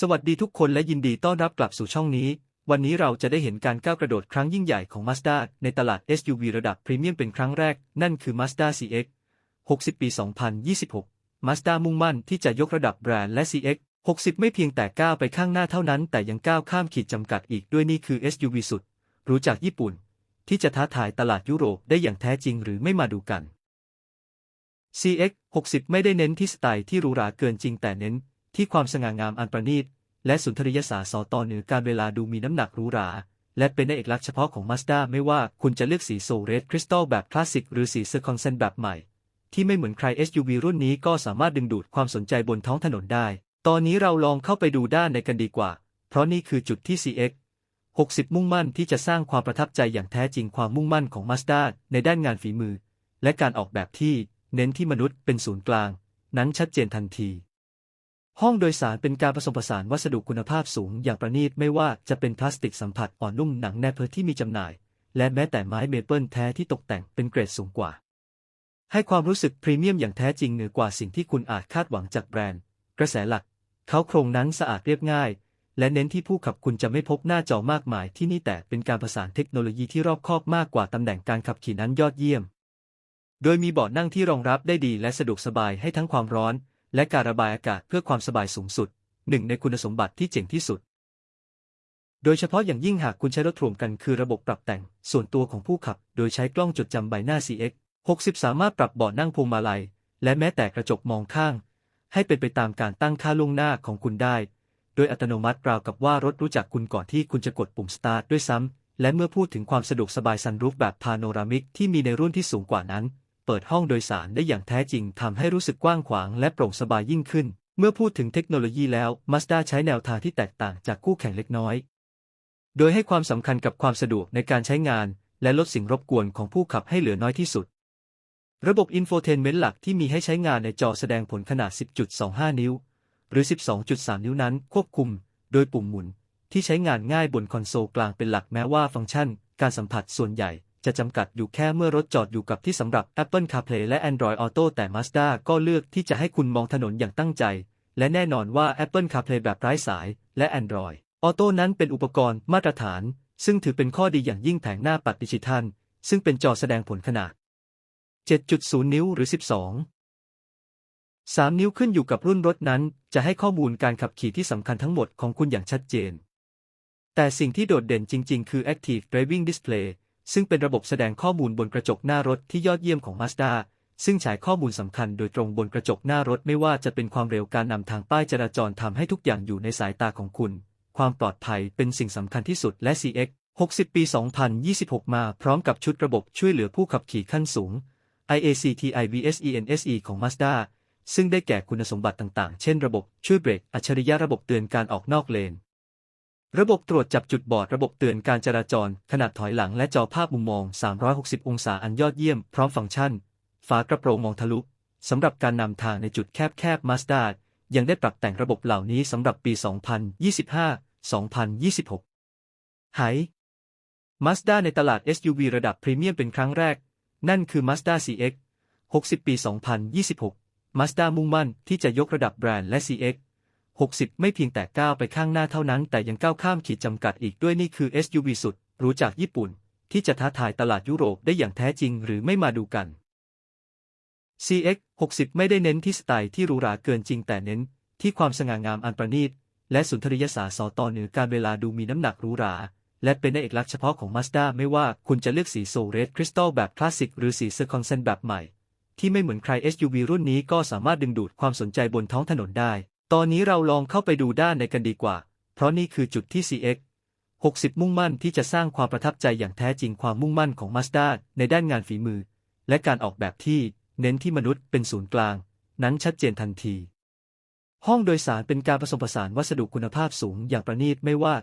สวัสดีทุกคนและยินดีต้อนรับกลับสู่ช่องนี้ วันนี้เราจะได้เห็นการก้าวกระโดดครั้งยิ่งใหญ่ของ Mazda ในตลาด SUV ระดับพรีเมียมเป็นครั้งแรก นั่นคือ Mazda CX 60 ปี 2026 Mazda มุ่งมั่นที่จะยกระดับแบรนด์และ CX 60 ไม่เพียงแต่ก้าวไปข้างหน้าเท่านั้น แต่ยังก้าวข้ามขีดจำกัดอีกด้วยนี่คือ SUV สุด รู้จากญี่ปุ่น ที่จะท้าทายตลาดยุโรปได้อย่างแท้จริงหรือไม่มาดูกัน CX 60ไม่ได้เน้นที่สไตล์ที่หรูหราเกินจริงแต่เน้น ที่ความสง่างามอันประณีต และสุนทรียศาสตร์สอต่อเหนือการเวลาดูมีน้ำหนักหรูหราและเป็นเอกลักษณ์เฉพาะของ Mazda ไม่ว่าคุณจะเลือกสีโซเรสคริสตัลแบบคลาสสิกหรือสีเซอร์คอนเซนแบบใหม่ ที่ไม่เหมือนใคร SUV รุ่นนี้ก็สามารถดึงดูดความสนใจบนท้องถนนได้ ตอนนี้เราลองเข้าไปดูด้านในกันดีกว่า เพราะนี่คือจุดที่ CX 60 มุ่งมั่นที่จะสร้างความประทับใจอย่างแท้จริงความมุ่งมั่นของ Mazda ในด้านงานฝีมือ และการออกแบบที่ เน้นที่มนุษย์เป็นศูนย์กลาง นั้นชัดเจนทันที ห้องโดยสารเป็นการผสมผสานวัสดุคุณภาพสูงอย่างประณีตไม่ว่าจะเป็นพลาสติกสัมผัสอ่อนนุ่มหนังแนบเพอที่มีจำหน่าย และแม้แต่ไม้เมเปิลแท้ที่ตกแต่งเป็นเกรดสูงกว่า ให้ความรู้สึกพรีเมียมอย่างแท้จริงเหนือกว่าสิ่งที่คุณอาจคาดหวังจากแบรนด์ กระแสหลัก เขาโครงนั้นสะอาดเรียบง่าย และเน้นที่ผู้ขับคุณจะไม่พบหน้าจอมากมายที่นี่แต่เป็นการผสานเทคโนโลยีที่รอบคอบมากกว่าตำแหน่งการขับขี่นั้นยอดเยี่ยม โดยมีเบาะนั่งที่รองรับได้ดีและสะดวกสบายให้ทั้งความร้อน และการระบายอากาศเพื่อความสบายสูงสุด หนึ่งในคุณสมบัติที่เจ๋งที่สุด โดยเฉพาะอย่างยิ่งหากคุณใช้รถรวมกันคือระบบปรับแต่ง ส่วนตัวของผู้ขับ โดยใช้กล้องจดจำใบหน้า CX 60 สามารถปรับเบาะนั่งพวงมาลัย และแม้แต่กระจกมองข้าง ให้เป็นไปตามการตั้งค่าล่วงหน้าของคุณได้ โดยอัตโนมัติราวกับว่ารถรู้จักคุณก่อนที่คุณจะกดปุ่มสตาร์ทด้วยซ้ำและเมื่อพูดถึงความสะดวกสบายซันรูฟแบบพาโนรามิกที่มีในรุ่นที่สูงกว่านั้น เปิดห้องโดยสารได้อย่างแท้จริงทำให้รู้สึกกว้างขวางและโปร่งสบายยิ่งขึ้น เมื่อพูดถึงเทคโนโลยีแล้ว Mazda ใช้แนวทางที่แตกต่างจากคู่แข่งเล็กน้อย โดยให้ความสำคัญกับความสะดวกในการใช้งาน และลดสิ่งรบกวนของผู้ขับให้เหลือน้อยที่สุด ระบบอินโฟเทนเมนต์หลักที่มีให้ใช้งานในจอแสดงผลขนาด 10.25 นิ้ว หรือ 12.3 นิ้วนั้น ควบคุม โดยปุ่มหมุนที่ใช้งานง่ายบนคอนโซลกลางเป็นหลักแม้ว่าฟังก์ชัน การสัมผัสส่วนใหญ่ จะจำกัดอยู่แค่เมื่อรถจอดอยู่กับที่สำหรับ Apple CarPlay และ Android Auto แต่ Mazda ก็เลือกที่จะให้คุณมองถนนอย่างตั้งใจ และแน่นอนว่า Apple CarPlay แบบไร้สาย และ Android Auto นั้นเป็นอุปกรณ์มาตรฐาน ซึ่งถือเป็นข้อดีอย่างยิ่งแผงหน้าปัดดิจิทัล ซึ่งเป็นจอแสดงผลขนาด 7.0 นิ้วหรือ 12 3 นิ้วขึ้นอยู่กับรุ่นรถนั้น จะให้ข้อมูลการขับขี่ที่สำคัญทั้งหมดของคุณอย่างชัดเจน แต่สิ่งที่โดดเด่นจริง ๆ คือ Active Driving Display ซึ่งเป็นระบบแสดงข้อมูลบนกระจกหน้ารถที่ยอดเยี่ยมของ Mazda ซึ่งฉายข้อมูลสำคัญโดยตรงบนกระจกหน้ารถไม่ว่าจะเป็นความเร็วการนำทางป้ายจราจรทำให้ทุกอย่างอยู่ในสายตาของคุณ ความปลอดภัยเป็นสิ่งสำคัญที่สุดและ CX 60 ปี 2026 มาพร้อมกับชุดระบบช่วยเหลือผู้ขับขี่ขั้นสูง IACTIVSENSE ของ Mazda ซึ่งได้แก่คุณสมบัติต่างๆ เช่นระบบช่วยเบรก อัจฉริยะระบบเตือนการออกนอกเลน ระบบตรวจจับจุดบอดระบบเตือนการจราจร ขนาดถอยหลังและจอภาพมุมมอง 360 องศาอันยอดเยี่ยม พร้อมฟังก์ชัน ฝากระโปรงมองทะลุ สำหรับการนำทางในจุดแคบๆ Mazda ยังได้ปรับแต่งระบบเหล่านี้สำหรับปี 2025-2026 ไห Mazda ในตลาด SUV ระดับพรีเมียมเป็นครั้งแรก นั่นคือ Mazda CX 60 ปี 2026 Mazda มุ่งมั่นที่จะยกระดับแบรนด์และ CX 60 ไม่เพียงแต่ก้าวไปข้างหน้าเท่านั้น แต่ยังก้าวข้ามขีดจำกัดอีกด้วยนี่คือ SUV สุด รู้จากญี่ปุ่น ที่จะท้าทายตลาดยุโรปได้อย่างแท้จริงหรือไม่มาดูกัน CX 60 ไม่ได้เน้นที่สไตล์ที่หรูหราเกินจริงแต่เน้น ที่ความสง่างามอันประณีต และสุนทรียศาสตร์สต่อเหนือการเวลาดูมีน้ำหนักหรูหราและเป็นเอกลักษณ์เฉพาะของ Mazda ไม่ว่าคุณจะเลือกสีโซเรสคริสตัลแบบคลาสสิกหรือสีเซอร์คอนเซนแบบใหม่ ที่ไม่เหมือนใคร SUV รุ่นนี้ก็สามารถดึงดูดความสนใจบนท้องถนนได้ ตอนนี้เราลองเข้าไปดูด้านในกันดีกว่า เพราะนี่คือจุดที่ CX 60 มุ่งมั่นที่จะสร้างความประทับใจอย่างแท้จริงความมุ่งมั่นของ Mazda ในด้านงานฝีมือ และการออกแบบที่เน้นที่มนุษย์เป็นศูนย์กลาง นั้นชัดเจนทันที ห้องโดยสารเป็นการผสมผสานวัสดุคุณภาพสูงอย่างประณีตไม่ว่า